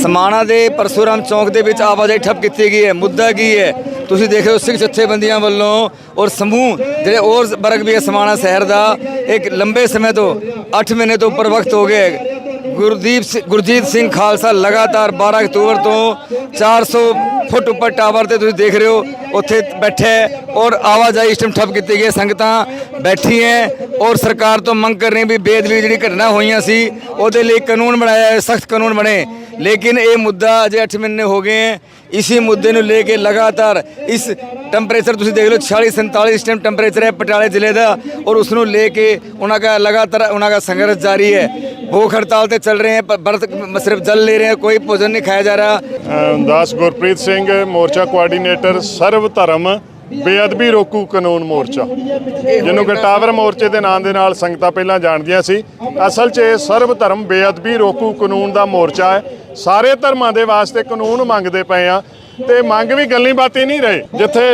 ਸਮਾਣਾ ਦੇ ਪਰਸੂਰਾਮ ਚੌਂਕ ਦੇ ਵਿੱਚ ਆਵਾਜਾਈ ਠੱਪ ਕੀਤੀ ਗਈ ਹੈ, ਮੁੱਦਾ ਕੀ ਹੈ? ਤੁਸੀਂ ਦੇਖ ਰਹੇ ਹੋ ਸਿੱਖ ਜਥੇਬੰਦੀਆਂ ਵੱਲੋਂ ਔਰ ਸਮੂਹ, ਜਿਹੜੇ ਹੋਰ ਵਰਗ ਵੀ ਹੈ ਸਮਾਣਾ ਸ਼ਹਿਰ ਦਾ, ਇੱਕ ਲੰਬੇ ਸਮੇਂ ਤੋਂ 8 ਮਹੀਨੇ ਤੋਂ ਉੱਪਰ ਵਕਤ ਹੋ ਗਿਆ ਗੁਰਦੀਪ ਸਿੰਘ- ਗੁਰਜੀਤ ਸਿੰਘ ਖਾਲਸਾ ਲਗਾਤਾਰ 12 ਅਕਤੂਬਰ ਤੋਂ 400 ਫੁੱਟ ਉੱਪਰ ਟਾਵਰ ਤੇ ਤੁਸੀਂ ਦੇਖ ਰਹੇ ਹੋ, ਉੱਥੇ ਬੈਠਾ ਔਰ ਆਵਾਜਾਈ ਇਸ ਟਾਈਮ ਠੱਪ ਕੀਤੀ ਗਈ ਹੈ। ਸੰਗਤਾਂ ਹੈ ਔਰ ਸਰਕਾਰ ਤੋਂ ਮੰਗ ਕਰ ਰਹੀਆਂ ਵੀ ਬੇਦਬੀ ਜਿਹੜੀ ਘਟਨਾ ਹੋਈਆਂ ਸੀ, ਉਹਦੇ ਲਈ ਕਾਨੂੰਨ ਬਣਾਇਆ ਹੈ ਸਖਤ ਕਾਨੂੰਨ ਬਣੇ। ਲੇਕਿਨ ਇਹ ਮੁੱਦਾ ਅਜੇ 8 ਮਹੀਨੇ ਹੋ ਗਏ ਹੈ। ਇसी ਮੁੱਦੇ ਨੂੰ ਲੈ ਕੇ ਲਗਾਤਾਰ ਇਸ ਟੈਂਪਰੇਚਰ ਤੁਸੀਂ ਦੇਖ ਲਓ 46 47 ਇਸ ਟਾਈਮ ਟੈਂਪਰੇਚਰ ਹੈ ਪਟਿਆਲੇ ਜ਼ਿਲ੍ਹੇ ਦਾ ਔਰ ਉਸ ਨੂੰ ਲੈ ਕੇ ਉਹਨਾਂ ਦਾ ਲਗਾਤਾਰ, ਉਹਨਾਂ ਦਾ ਸੰਘਰਸ਼ ਜਾਰੀ ਹੈ। ਭੁੱਖ ਹੜਤਾਲ ਤੇ ਚੱਲ ਰਹੇ हैं पर व्रत सिर्फ जल ले रहे हैं कोई भोजन नहीं खाया जा रहा ਅਮ ਦਾਸ ਗੁਰਪ੍ਰੀਤ ਸਿੰਘ ਮੋਰਚਾ ਕੋਆਰਡੀਨੇਟਰ ਸਰਵ ਧਰਮ ਬੇਅਦਬੀ ਰੋਕੂ ਕਾਨੂੰਨ ਮੋਰਚਾ ਜਿਹਨੂੰ ਕਿ ਟਾਵਰ ਮੋਰਚੇ ਦੇ ਨਾਂ ਦੇ ਨਾਲ ਸੰਗਤਾਂ ਪਹਿਲਾਂ ਜਾਣਦੀਆਂ ਸੀ ਅਸਲ 'ਚ ਇਹ ਸਰਵ ਧਰਮ ਬੇਅਦਬੀ ਰੋਕੂ ਕਾਨੂੰਨ ਦਾ ਮੋਰਚਾ ਹੈ ਸਾਰੇ ਧਰਮਾਂ ਦੇ ਵਾਸਤੇ ਕਾਨੂੰਨ ਮੰਗਦੇ ਪਏ ਆ ਤੇ ਮੰਗ ਵੀ ਗੱਲੀ ਬਾਤੀ ਨਹੀਂ ਰਹੇ ਜਿੱਥੇ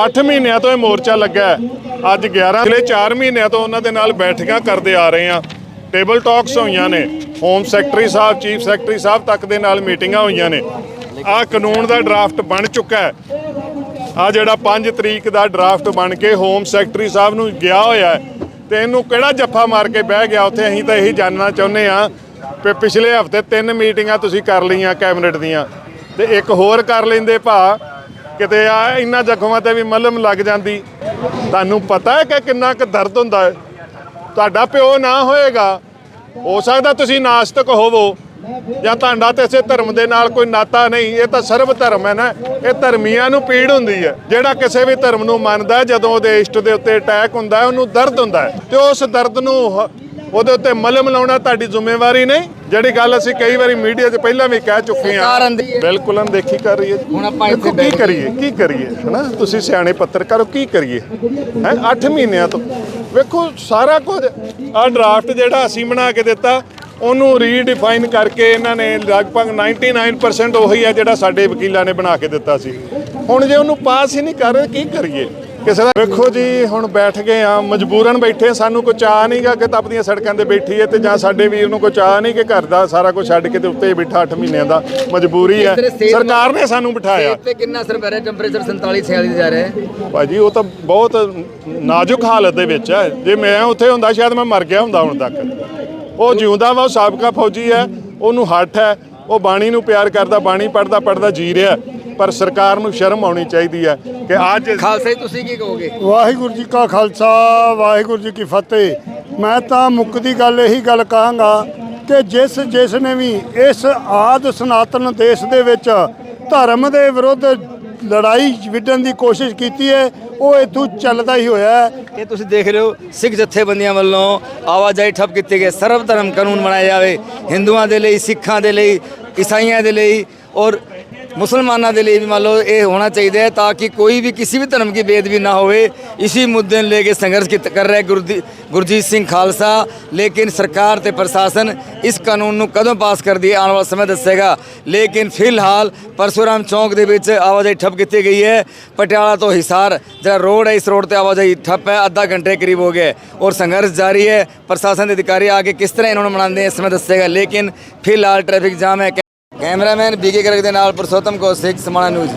8 ਮਹੀਨਿਆਂ ਤੋਂ ਇਹ ਮੋਰਚਾ ਲੱਗਾ ਹੈ ਅੱਜ 11 ਪਿਛਲੇ 4 ਮਹੀਨਿਆਂ ਤੋਂ ਉਹਨਾਂ ਦੇ ਨਾਲ ਬੈਠਕਾਂ ਕਰਦੇ ਆ ਰਹੇ ਆ ਟੇਬਲ ਟਾਕਸ ਹੋਈਆਂ ਨੇ। ਹੋਮ ਸੈਕਟਰੀ ਸਾਹਿਬ ਚੀਫ ਸੈਕਟਰੀ ਸਾਹਿਬ ਤੱਕ ਦੇ ਨਾਲ ਮੀਟਿੰਗਾਂ ਹੋਈਆਂ ਨੇ। ਆਹ ਕਾਨੂੰਨ ਦਾ ਡਰਾਫਟ ਬਣ ਚੁੱਕਾ ਹੈ। ਆ ਜਿਹੜਾ 5 ਤਰੀਕ ਦਾ ਡਰਾਫਟ ਬਣ ਕੇ ਹੋਮ ਸੈਕਟਰੀ ਸਾਹਿਬ ਨੂੰ ਗਿਆ ਹੋਇਆ ਹੈ ਤੇ ਇਹਨੂੰ ਕਿਹੜਾ ਜੱਫਾ ਮਾਰ ਕੇ ਬਹਿ ਗਿਆ? ਉੱਥੇ ਅਸੀਂ ਤਾਂ ਇਹੀ ਜਾਣਨਾ ਚਾਹੁੰਦੇ ਆ ਕਿ ਪਿਛਲੇ ਹਫ਼ਤੇ ਤਿੰਨ ਮੀਟਿੰਗਾਂ ਤੁਸੀਂ ਕਰ ਲਈਆਂ ਕੈਬਨਿਟ ਦੀਆਂ। ਤੇ ਇੱਕ ਹੋਰ ਕਰ ਲੈਂਦੇ ਭਾ, ਕਿਤੇ ਆ ਇੰਨਾ ਜ਼ਖਮਾਂ ਤੇ ਵੀ ਮਲਮ ਲੱਗ ਜਾਂਦੀ। ਤੁਹਾਨੂੰ ਪਤਾ ਹੈ ਕਿ ਕਿੰਨਾ ਕੁ ਦਰਦ ਹੁੰਦਾ ਹੈ? ਤੁਹਾਡਾ ਪਿਓ ਨਾ ਹੋਏਗਾ, ਹੋ ਸਕਦਾ ਤੁਸੀਂ ਨਾਸਤਕ ਹੋਵੋ ਜਾਂ ਤੁਹਾਡਾ ਤੇ ਇਸੇ ਧਰਮ ਦੇ ਨਾਲ ਕੋਈ ਨਾਤਾ ਨਹੀਂ, ਇਹ ਤਾਂ ਸਰਵ ਧਰਮ ਹੈ ਨਾ, ਇਹ ਧਰਮੀਆਂ ਨੂੰ ਪੀੜ ਹੁੰਦੀ ਹੈ। ਜਿਹੜਾ ਕਿਸੇ ਵੀ ਧਰਮ ਨੂੰ ਮੰਨਦਾ ਜਦੋਂ ਉਹਦੇ ਇਸ਼ਟ ਦੇ ਉੱਤੇ ਅਟੈਕ ਹੁੰਦਾ ਉਹਨੂੰ ਦਰਦ ਹੁੰਦਾ ਹੈ ਤੇ ਉਸ ਦਰਦ ਨੂੰ ਉਹਦੇ ਉੱਤੇ ਮਲਮ ਲਾਉਣਾ ਤੁਹਾਡੀ ਜ਼ਿੰਮੇਵਾਰੀ ਨਹੀਂ। ਜਿਹੜੀ ਗੱਲ ਅਸੀਂ ਕਈ ਵਾਰੀ ਮੀਡੀਆ 'ਚ ਪਹਿਲਾਂ ਵੀ ਕਹਿ ਚੁੱਕੇ ਹਾਂ ਬਿਲਕੁਲ ਅਣਦੇਖੀ ਕਰ ਰਹੀ ਹੈ। ਹੁਣ ਆਪਾਂ ਇੱਥੇ ਕੇ- ਕਰੀਏ ਕੀ ਕਰੀਏ ਹਨਾ? ਤੁਸੀਂ ਸਿਆਣੇ ਪੱਤਰਕਾਰ ਹੋ ਕੀ ਕਰੀਏ? ਹੈ? 8 ਮਹੀਨਿਆਂ ਤੋਂ। ਵੇਖੋ ਸਾਰਾ ਕੁਝ ਆ ਡਰਾਫਟ ਜਿਹੜਾ ਅਸੀਂ ਬਣਾ ਕੇ ਦਿੱਤਾ ਉਹਨੂੰ ਰੀਡਿਫਾਈਨ ਕਰਕੇ ਇਹਨਾਂ ਨੇ ਲਗਭਗ 99% ਉਹੀ ਹੈ ਜਿਹੜਾ ਸਾਡੇ ਵਕੀਲਾਂ ਨੇ ਬਣਾ ਕੇ ਦਿੱਤਾ ਸੀ। ਹੁਣ ਜੇ ਉਹਨੂੰ ਪਾਸ ਹੀ ਨਹੀਂ ਕਰ ਰਹੇ ਕੀ ਕਰੀਏ? ਕਿਸੇ ਦਾ ਵੇਖੋ ਜੀ ਹੁਣ ਬੈਠ ਗਏ ਆ ਮਜਬੂਰਨ ਬੈਠੇ ਸਾਨੂੰ ਕੋਈ ਚਾਹ ਨਹੀਂਗਾ ਕਿ ਤਪਦੀਆਂ ਸੜਕਾਂ ਤੇ ਬੈਠੀਏ ਤੇ ਜਾਂ ਸਾਡੇ ਵੀਰ ਨੂੰ ਕੋਈ ਚਾਹ ਨਹੀਂ ਕਿ ਘਰ ਦਾ ਸਾਰਾ ਕੁਝ ਛੱਡ ਕੇ ਤੇ ਉੱਤੇ ਹੀ ਬੈਠਾ 8 ਮਹੀਨਿਆਂ ਦਾ ਮਜਬੂਰੀ ਹੈ ਸਰਕਾਰ ਨੇ ਸਾਨੂੰ ਬਿਠਾਇਆ। ਤੇ ਕਿੰਨਾ ਅਸਰ ਪੈ ਰਿਹਾ ਟੈਂਪਰੇਚਰ 47 46 ਜਾ ਰਿਹਾ ਹੈ। ਭਾਜੀ ਉਹ ਤਾਂ ਬਹੁਤ ਨਾਜ਼ੁਕ ਹਾਲਤ ਦੇ ਵਿੱਚ ਹੈ ਜੇ ਮੈਂ ਉੱਥੇ ਹੁੰਦਾ ਸ਼ਾਇਦ ਮੈਂ ਮਰ ਗਿਆ ਹੁੰਦਾ ਹੁਣ ਤੱਕ। ਉਹ ਜਿਉਂਦਾ ਵਾ ਉਹ ਸਾਬਕਾ ਫੌਜੀ ਹੈ ਉਹਨੂੰ ਹੱਠ ਹੈ ਉਹ ਬਾਣੀ ਨੂੰ ਪਿਆਰ ਕਰਦਾ ਬਾਣੀ ਪੜਦਾ ਪੜਦਾ ਜੀ ਰਿਹਾ। ਪਰ ਸਰਕਾਰ ਨੂੰ ਸ਼ਰਮ ਆਉਣੀ ਚਾਹੀਦੀ ਹੈ ਕਿ ਅੱਜ ਖਾਲਸਾ ਜੀ ਤੁਸੀਂ ਕੀ ਕਹੋਗੇ? ਵਾਹਿਗੁਰੂ ਜੀ ਕਾ ਖਾਲਸਾ ਵਾਹਿਗੁਰੂ ਜੀ ਕੀ ਫਤਿਹ। ਮੈਂ ਤਾਂ ਮੁੱਕਦੀ ਗੱਲ ਇਹੀ ਗੱਲ ਕਹਾਂਗਾ ਕਿ ਜਿਸ ਜਿਸ ਨੇ ਵੀ ਇਸ ਆਦ ਸਨਾਤਨ ਦੇਸ਼ ਦੇ ਵਿੱਚ ਧਰਮ ਦੇ ਵਿਰੁੱਧ ਲੜਾਈ ਵਿਢਣ ਦੀ ਕੋਸ਼ਿਸ਼ ਕੀਤੀ ਹੈ ਉਹ ਇਥੋਂ ਚੱਲਦਾ ਹੀ ਹੋਇਆ ਹੈ। ਇਹ ਤੁਸੀਂ ਦੇਖ ਰਹੇ ਹੋ ਸਿੱਖ ਜਥੇਬੰਦੀਆਂ ਵੱਲੋਂ ਆਵਾਜਾਈ ਠੱਪ ਕੀਤੀ ਗਈ ਸਰਵ ਧਰਮ ਕਾਨੂੰਨ ਬਣਾਇਆ ਜਾਵੇ। ਹਿੰਦੂਆਂ ਦੇ ਲਈ ਸਿੱਖਾਂ ਦੇ ਲਈ ਈਸਾਈਆਂ ਦੇ ਲਈ ਔਰ ਮੁਸਲਮਾਨਾਂ ਦੇ ਲਈ ਵੀ ਮੰਨ ਲਓ ਇਹ ਹੋਣਾ ਚਾਹੀਦਾ ਹੈ ਤਾਂ ਕਿ ਕੋਈ ਵੀ ਕਿਸੇ ਵੀ ਧਰਮ ਦੀ ਬੇਦਬੀ ਨਾ ਹੋਵੇ। ਇसी ਮੁੱਦੇ ਨੂੰ ਲੈ ਕੇ ਸੰਘਰਸ਼ ਕੀਤ- ਕਰ ਰਿਹਾ ਹੈ ਗੁਰਦੀ- ਗੁਰਜੀਤ ਸਿੰਘ ਖਾਲਸਾ। ਲੇਕਿਨ ਸਰਕਾਰ ਤੇ ਪ੍ਰਸ਼ਾਸਨ ਇਸ ਕਾਨੂੰਨ ਨੂੰ ਕਦੋਂ ਪਾਸ ਕਰਦੀ ਹੈ ਆਉਣ ਵਾਲਾ ਸਮਾਂ ਦੱਸੇਗਾ। ਲੇਕਿਨ ਫਿਲਹਾਲ ਪਰਸੂਰਾਮ ਚੌਂਕ ਦੇ ਵਿੱਚ ਆਵਾਜਾਈ ਠੱਪ ਕੀਤੀ ਗਈ ਹੈ। ਪਟਿਆਲਾ ਤੋਂ ਹਿਸਾਰ, ਜਿਹੜਾ ਰੋਡ ਹੈ, ਇਸ ਰੋਡ ਤੇ ਆਵਾਜਾਈ ਠੱਪ ਹੈ। ਅੱਧਾ ਘੰਟੇ ਕਰੀਬ ਹੋ ਗਿਆ ਔਰ ਸੰਘਰਸ਼ ਜਾਰੀ ਹੈ। ਪ੍ਰਸ਼ਾਸਨ ਦੇ ਅਧਿਕਾਰੀ ਆ ਕੇ ਕਿਸ ਤਰ੍ਹਾਂ ਇਹਨਾਂ ਨੂੰ ਮਨਾਉਂਦੇ ਇਸ ਸਮੇਂ ਦੱਸੇਗਾ। ਲੇਕਿਨ ਫਿਲਹਾਲ ਟ੍ਰੈਫਿਕ ਜਾਮ ਹੈ ਕੈਮਰਾਮੈਨ ਬੀਕੇ ਗਰਗ ਦੇ ਨਾਲ ਪੁਰਸ਼ੋਤਮ ਸਿੱਖ ਸਮਾਣਾ ਨਿਊਜ਼।